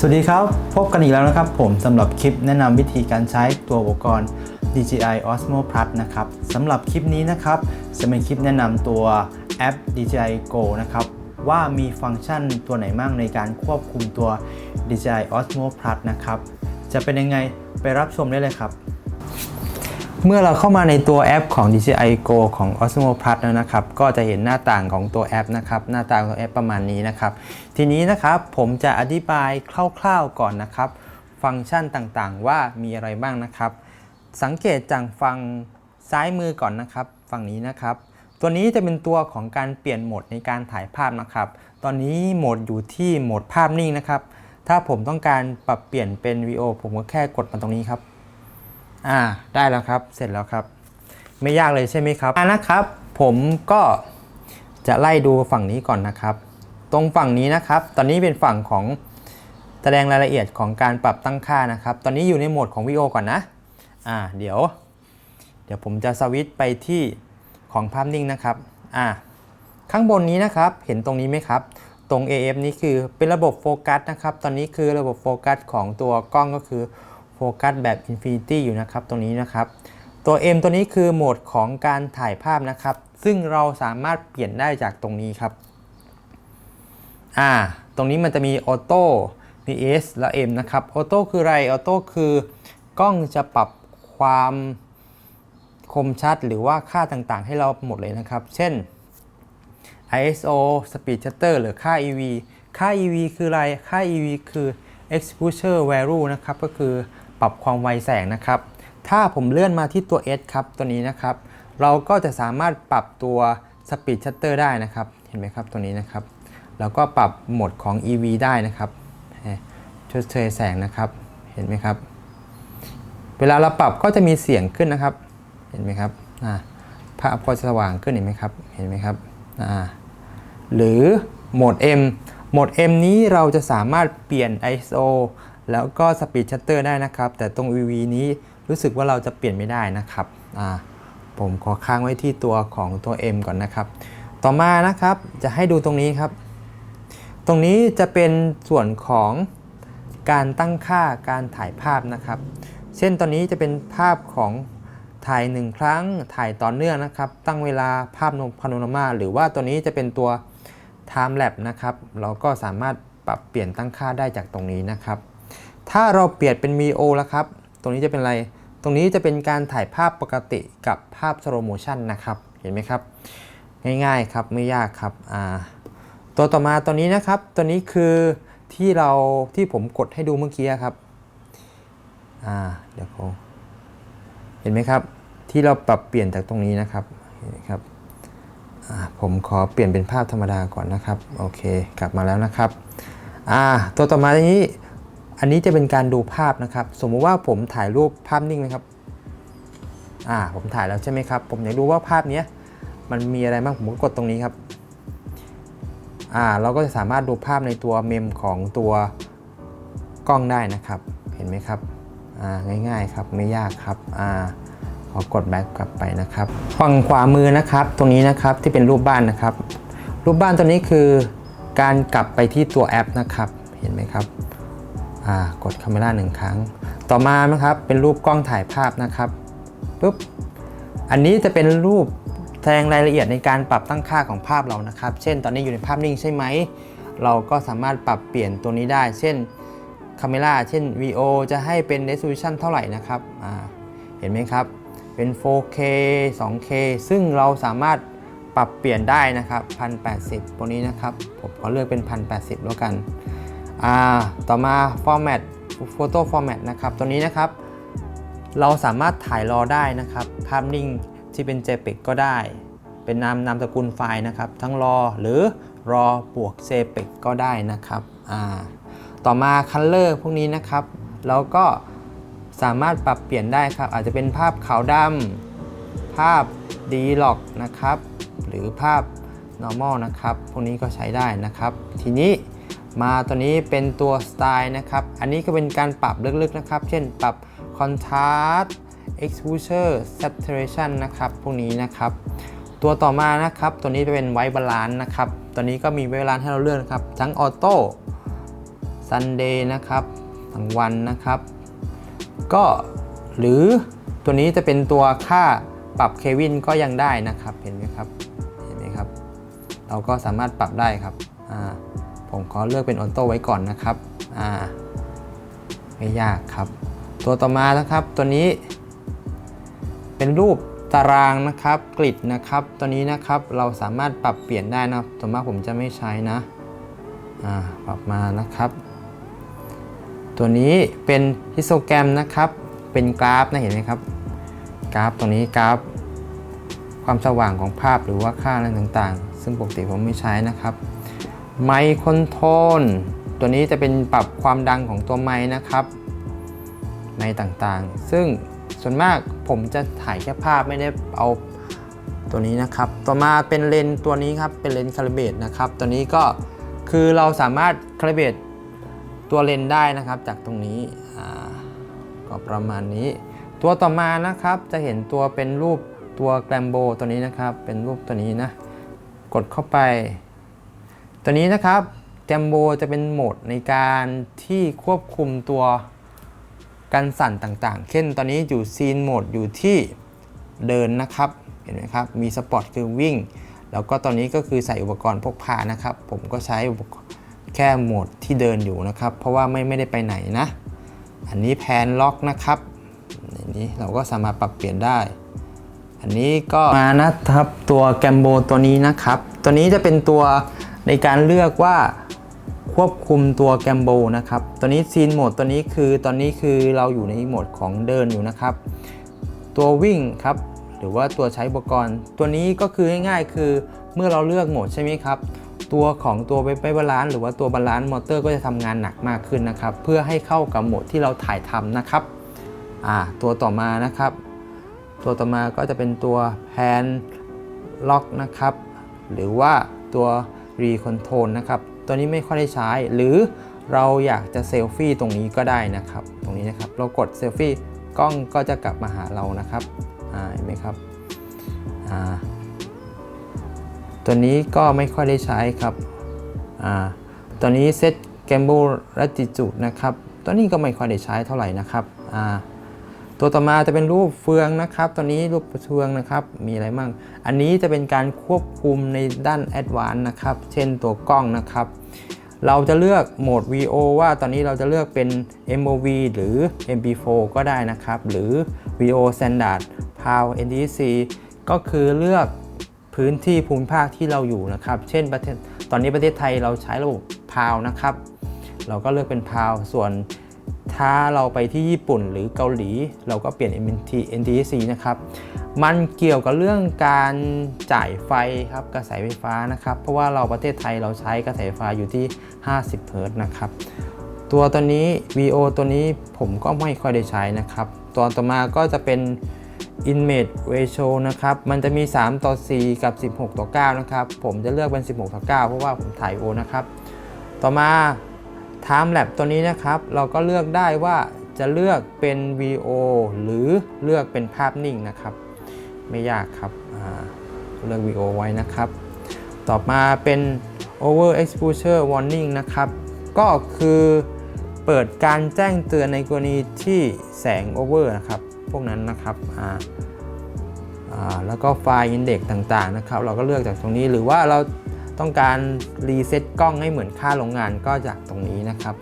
สวัสดีครับ พบกันอีกแล้วนะครับผมสำหรับคลิปแนะนำวิธีการใช้ตัวอุปกรณ์ DJI Osmo Plus นะครับสำหรับคลิปนี้นะครับจะเป็นคลิปแนะนำตัวแอป DJI Go นะครับว่ามีฟังก์ชันตัวไหนบ้างในการควบคุมตัว DJI Osmo Plus นะครับจะเป็นยังไงไปรับชมได้เลยครับ เมื่อเราเข้ามาในตัวแอปของ DJI Go ของ Osmo Plus แล้วนะครับ ก็จะเห็นหน้าต่างของตัวแอปนะครับ หน้าต่างของแอปประมาณนี้นะครับ ทีนี้นะครับผมจะอธิบายคร่าวๆก่อนนะครับ ฟังก์ชันต่างๆ ว่ามีอะไรบ้างนะครับ สังเกตจากฝั่งซ้ายมือก่อนนะครับ ฝั่งนี้นะครับ ตัวนี้จะเป็นตัวของการเปลี่ยนโหมดในการถ่ายภาพนะครับ ตอนนี้โหมดอยู่ที่โหมดภาพนิ่งนะครับ ถ้าผมต้องการปรับเปลี่ยนเป็นวิดีโอผมก็แค่กดมาตรงนี้ครับ อ่าได้แล้วครับเสร็จแล้วครับ ไม่ยากเลยใช่ไหมครับอ่านะครับ ผมก็จะไล่ดูฝั่งนี้ก่อนนะครับ ตรงฝั่งนี้นะครับ ตอนนี้เป็นฝั่งของแสดงรายละเอียดของการปรับตั้งค่านะครับ ตอนนี้อยู่ในโหมดของวิดีโอก่อนนะอ่าเดี๋ยว เดี๋ยวผมจะสวิตช์ไปที่ของภาพนิ่งนะครับอ่าข้างบนนี้นะครับเห็นตรงนี้ไหมครับ ตรง AF นี้คือเป็นระบบโฟกัสนะครับ ตอนนี้คือระบบโฟกัสของตัวกล้องก็คือ โฟกัสแบบ Infinity อยู่นะครับตรงนี้นะครับ ตัว M ตัวนี้คือโหมดของการถ่ายภาพนะครับ ซึ่งเราสามารถเปลี่ยนได้จากตรงนี้ครับอ่าตรงนี้มันจะมีออโต้มี S และ M นะครับออโต้คืออะไรออโต้คือกล้องจะปรับความคมชัดหรือว่าค่าต่างๆ ให้เราหมดเลยนะครับ เช่น ISO Speed Shutter หรือค่า EV ค่า EV คืออะไร ค่า EV คือ Exposure Value นะครับ ก็คือ ปรับความไวแสงนะครับ ถ้าผมเลื่อนมาที่ตัว S ครับตัวนี้นะครับ เราก็จะสามารถปรับตัว Speed Shutter ได้นะครับ เห็นไหมครับตัวนี้นะครับ แล้วก็ปรับโหมดของ EV ได้นะครับชดเชยแสงนะครับ เห็นไหมครับ เวลาเราปรับก็จะมีเสียงขึ้นนะครับ เห็นไหมครับภาพก็จะสว่างขึ้นเห็นไหมครับ เห็นไหมครับ หรือโหมด M โหมด M นี้เราจะสามารถเปลี่ยน ISO แล้วก็ Speed Shutter ได้นะครับ แต่ตรง EV นี้รู้สึกว่าเราจะเปลี่ยนไม่ได้นะครับผมขอค้างไว้ที่ตัวของตัว M ก่อนนะครับ ต่อมานะครับจะให้ดูตรงนี้ครับ ตรงนี้จะเป็นส่วนของการตั้งค่าการถ่ายภาพนะครับ เช่นตอนนี้จะเป็นภาพของถ่ายหนึ่งครั้งถ่ายต่อเนื่องนะครับ ตั้งเวลาภาพพาโนรามาหรือว่าตัวนี้จะเป็นตัว time lapse นะครับ เราก็สามารถปรับเปลี่ยนตั้งค่าได้จากตรงนี้นะครับ ถ้าเราเปลี่ยนเป็น VO แล้วครับ ตรงนี้จะเป็นอะไร ตรงนี้จะเป็นการถ่ายภาพปกติกับภาพ slow motion นะครับ เห็นไหมครับ ง่ายๆครับ ไม่ยากครับอ่าตัวต่อมาตัวนี้นะครับ ตัวนี้คือที่เราที่ผมกดให้ดูเมื่อกี้ครับอ่าเดี๋ยวผมเห็นไหมครับ ที่เราปรับเปลี่ยนจากตรงนี้นะครับ เห็นไหมครับอ่าผมขอเปลี่ยนเป็นภาพธรรมดาก่อนนะครับ โอเค กลับมาแล้วนะครับอ่าตัวต่อมาอันนี้ อันนี้จะเป็นการดูภาพนะครับ สมมุติว่าผมถ่ายรูปภาพนิ่งนะครับ อ่า ผมถ่ายแล้วใช่ไหมครับ ผมอยากดูว่าภาพนี้มันมีอะไรบ้าง ผมก็กดตรงนี้ครับ อ่า เราก็จะสามารถดูภาพในตัวเมมของตัวกล้องได้นะครับ เห็นไหมครับ อ่า ง่ายๆครับ ไม่ยากครับ อ่า ขอกดแบ็กกลับไปนะครับ ฝั่งขวามือนะครับ ตรงนี้นะครับ ที่เป็นรูปบ้านนะครับ รูปบ้านตัวนี้คือการกลับไปที่ตัวแอปนะครับ เห็นไหมครับ กดคาเมราหนึ่งครั้ง ต่อมานะครับเป็นรูปกล้องถ่ายภาพนะครับปุ๊บอันนี้จะเป็นรูปแสดงรายละเอียดในการปรับตั้งค่าของภาพเรานะครับ เช่น ตอนนี้อยู่ในภาพนิ่งใช่ไหม เราก็สามารถปรับเปลี่ยนตัวนี้ได้ เช่นคาเมราเช่น VO จะให้เป็น resolution เท่าไหร่นะครับเห็นไหมครับเป็น 4K 2K ซึ่งเราสามารถปรับเปลี่ยนได้นะครับ 1080 ตัวนี้นะครับ ผมขอเลือกเป็น 1080 แล้วกัน อ่าต่อมา format photo format นะครับ ตัวนี้นะครับ เราสามารถถ่ายรอได้นะครับ ภาพนิ่งที่เป็น JPEG ก็ได้ เป็นนามนามสกุลไฟล์นะครับ ทั้งรอหรือรอบวก JPEG ก็ได้นะครับอ่าต่อมา Color พวกนี้นะครับ เราก็สามารถปรับเปลี่ยนได้ครับ อาจจะเป็นภาพขาวดำภาพ d l o g นะครับ หรือภาพ normal นะครับ พวกนี้ก็ใช้ได้นะครับ ทีนี้ มาตัวนี้เป็นตัวสไตล์นะครับ อันนี้ก็เป็นการปรับลึกๆนะครับ เช่นปรับ contrast exposure saturation นะครับพวกนี้นะครับ ตัวต่อมานะครับ ตัวนี้จะเป็นไวบาลานซ์นะครับ ตัวนี้ก็มีไวบาลานซ์ให้เราเลือกนะครับ ทั้งออโต้ Sunday นะครับทั้งวันนะครับ ก็หรือตัวนี้จะเป็นตัวค่าปรับเควินก็ยังได้นะครับ เห็นไหมครับ เห็นไหมครับ เราก็สามารถปรับได้ครับ อ่า ผมขอเลือกเป็นออโต้ไว้ก่อนนะครับอ่าไม่ยากครับ ตัวต่อมานะครับตัวนี้ เป็นรูปตารางนะครับกริดนะครับ ตัวนี้นะครับเราสามารถปรับเปลี่ยนได้นะส่วนมากผมจะไม่ใช้นะอ่าปรับมานะครับ ตัวนี้เป็นฮิสโตแกรมนะครับ เป็นกราฟนะเห็นไหมครับ กราฟตัวนี้กราฟ ความสว่างของภาพหรือว่าค่าอะไรต่างๆ ซึ่งปกติผมไม่ใช้นะครับ ไมค์คอนโทรลตัวนี้จะเป็นปรับความดังของตัวไมค์นะครับ ไมค์ต่างๆ ซึ่งส่วนมากผมจะถ่ายแค่ภาพไม่ได้เอาตัวนี้นะครับ ต่อมาเป็นเลนส์ตัวนี้ครับ เป็นเลนส์คาลิเบตนะครับ ตัวนี้ก็คือเราสามารถคาลิเบตตัวเลนส์ได้นะครับ จากตรงนี้ก็ประมาณนี้ ตัวต่อมานะครับ จะเห็นตัวเป็นรูปตัวแกรมโบตัวนี้นะครับ เป็นรูปตัวนี้นะ กดเข้าไป ตัวนี้นะครับแกมโบจะเป็นโหมดในการที่ควบคุมตัวการสั่นต่างๆ เช่นตอนนี้อยู่ซีนโหมดอยู่ที่เดินนะครับ เห็นไหมครับ มีสปอร์ตคือวิ่ง แล้วก็ตอนนี้ก็คือใส่อุปกรณ์พกพานะครับ ผมก็ใช้แค่โหมดที่เดินอยู่นะครับ เพราะว่าไม่ไม่ได้ไปไหนนะ อันนี้แพนล็อกนะครับอันนี้เราก็สามารถปรับเปลี่ยนได้ อันนี้ก็มานะครับตัวแกมโบตัวนี้นะครับ ตัวนี้จะเป็นตัว ในการเลือกว่าควบคุมตัวแกมโบนะครับ ตัวนี้ซีนโหมดตัวนี้คือตอนนี้คือเราอยู่ในโหมดของเดินอยู่นะครับ ตัววิ่งครับ หรือว่าตัวใช้อุปกรณ์ ตัวนี้ก็คือง่ายๆคือเมื่อเราเลือกโหมดใช่ไหมครับ ตัวของตัวไปไปบาลานซ์หรือว่าตัวบาลานซ์มอเตอร์ก็จะทำงานหนักมากขึ้นนะครับ เพื่อให้เข้ากับโหมดที่เราถ่ายทำนะครับอ่าตัวต่อมานะครับ ตัวต่อมาก็จะเป็นตัวแพนล็อกนะครับ หรือว่าตัว รีคอนโทรลนะครับตัวนี้ไม่ค่อยได้ใช้ หรือเราอยากจะเซลฟี่ตรงนี้ก็ได้นะครับ ตรงนี้นะครับเรากดเซลฟี่กล้องก็จะกลับมาหาเรานะครับเห็นไหมครับอ่าตัวนี้ก็ไม่ค่อยได้ใช้ครับอ่าตัวนี้เซตแกมบ e ลัติจูดนะครับ ตัวนี้ก็ไม่ค่อยได้ใช้เท่าไหร่นะครับอ่า ตัวต่อมาจะเป็นรูปเฟืองนะครับตัวนี้รูปเฟืองนะครับ มีอะไรบ้าง อันนี้จะเป็นการควบคุมในด้านแอดวานนะครับ เช่นตัวกล้องนะครับ เราจะเลือกโหมด VO ว่าตอนนี้เราจะเลือกเป็น MOV หรือ MP4 ก็ได้นะครับ หรือ VO Standard PAL NTSC ก็คือเลือกพื้นที่ภูมิภาคที่เราอยู่นะครับ เช่นประเทศ ตอนนี้ประเทศไทยเราใช้ระบบ PAL นะครับ เราก็เลือกเป็น PAL ส่วน ถ้าเราไปที่ญี่ปุ่นหรือเกาหลี เราก็เปลี่ยน NT NTSC นะครับ มันเกี่ยวกับเรื่องการจ่ายไฟครับกระแสไฟฟ้านะครับ เพราะว่าเราประเทศไทยเราใช้กระแสไฟฟ้าอยู่ที่ 50เฮิร์ตนะครับ ตัวตัวนี้ VO ตัวนี้ผมก็ไม่ค่อยได้ใช้นะครับ ตัวต่อมาก็จะเป็น Image Ratio นะครับ มันจะมี 3 ต่อ 4 กับ 16 ต่อ 9 นะครับ ผมจะเลือกเป็น 16 ต่อ 9 เพราะว่าผมถ่ายโอนะครับ ต่อมา Time Lapse ตัวนี้นะครับเราก็เลือกได้ว่าจะเลือกเป็น VO หรือเลือกเป็นภาพนิ่งนะครับ ไม่ยากครับเลือก VO ไว้นะครับ ต่อมาเป็น Over Exposure Warning นะครับ ก็คือเปิดการแจ้งเตือนในกรณีที่แสง over นะครับ พวกนั้นนะครับแล้วก็ไฟล์อินเด็กต่างๆนะครับ เราก็เลือกจากตรงนี้หรือว่าเรา ต้องการรีเซ็ตกล้องให้เหมือนค่าโรงงานก็จากตรงนี้นะครับ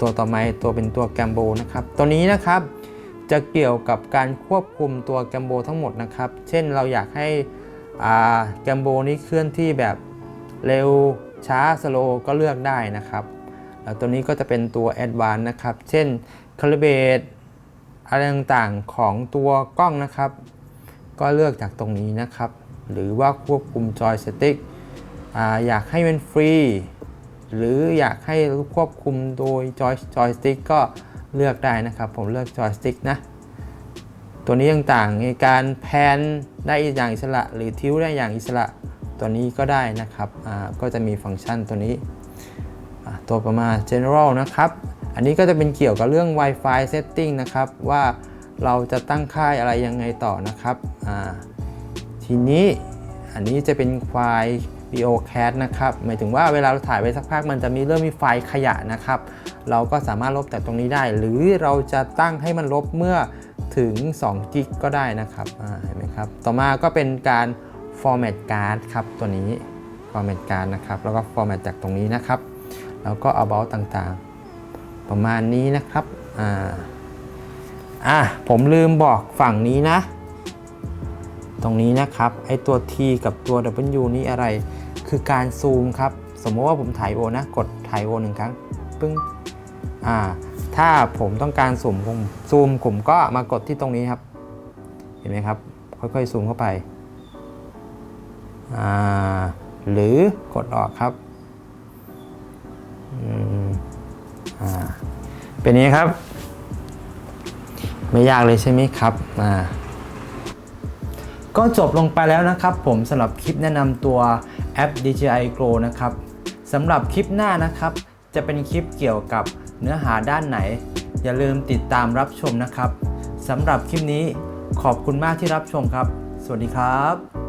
ตัวต่อมาตัวเป็นตัวแกมโบนะครับตัวนี้นะครับจะเกี่ยวกับการควบคุมตัวแกมโบทั้งหมดนะครับ เช่นเราอยากให้แกมโบนี้เคลื่อนที่แบบเร็วช้าสโลก็เลือกได้นะครับแล้วตัวนี้ก็จะเป็นตัว Advanced นะครับ เช่น Calibrate อะไรต่างๆของตัวกล้องนะครับ ก็เลือกจากตรงนี้นะครับ หรือว่าควบคุมจอยสติ๊ก อยากให้มันฟรี หรืออยากให้ควบคุมโดยจอยจอยสติ๊กก็เลือกได้นะครับ ผมเลือกจอยสติ๊กนะตัวนี้ต่างๆในการแพนได้อย่างอิสระ หรือทิ้วได้อย่างอิสระตัวนี้ก็ได้นะครับก็จะมีฟังก์ชันตัวนี้ตัวประมาณ general นะครับ อันนี้ก็จะเป็นเกี่ยวกับเรื่อง Wi-Fi setting นะครับ ว่าเราจะตั้งค่ายอะไรยังไงต่อนะครับทีนี้อันนี้จะเป็นไฟ ล์ BOCAT นะครับหมายถึงว่าเวลาเราถ่ายไปสักพักมันจะมีเริ่มมีไฟล์ขยะนะครับ เราก็สามารถลบแต่ตรงนี้ได้ หรือเราจะตั้งให้มันลบเมื่อถึง2กิกก็ได้นะครับเห็นไหมครับ ต่อมาก็เป็นการ format card ครับตัวนี้ format card นะครับ แล้วก็ format จากตรงนี้นะครับ แล้วก็ about ต่างๆ ประมาณนี้นะครับอ่าอะผมลืมบอกฝั่งนี้นะ ตรงนี้นะครับ ไอตัว T กับตัว W นี่อะไร คือการซูมครับ สมมติว่าผมถ่ายโอนะ กดถ่ายโอหนึ่งครั้ง ปึ้ง อ่า ถ้าผมต้องการซูมผมซูมผมก็มากดที่ตรงนี้ครับ เห็นไหมครับ ค่อยๆซูมเข้าไป อ่า หรือกดออกครับ อืม อ่า เป็นนี้ครับ ไม่ยากเลยใช่ไหมครับ อ่าก็จบลงไปแล้วนะครับผมสำหรับคลิปแนะนำตัว แอป DJI Grow นะครับสำหรับคลิปหน้านะครับ จะเป็นคลิปเกี่ยวกับเนื้อหาด้านไหน อย่าลืมติดตามรับชมนะครับสำหรับคลิปนี้ขอบคุณมากที่รับชมครับ สวัสดีครับ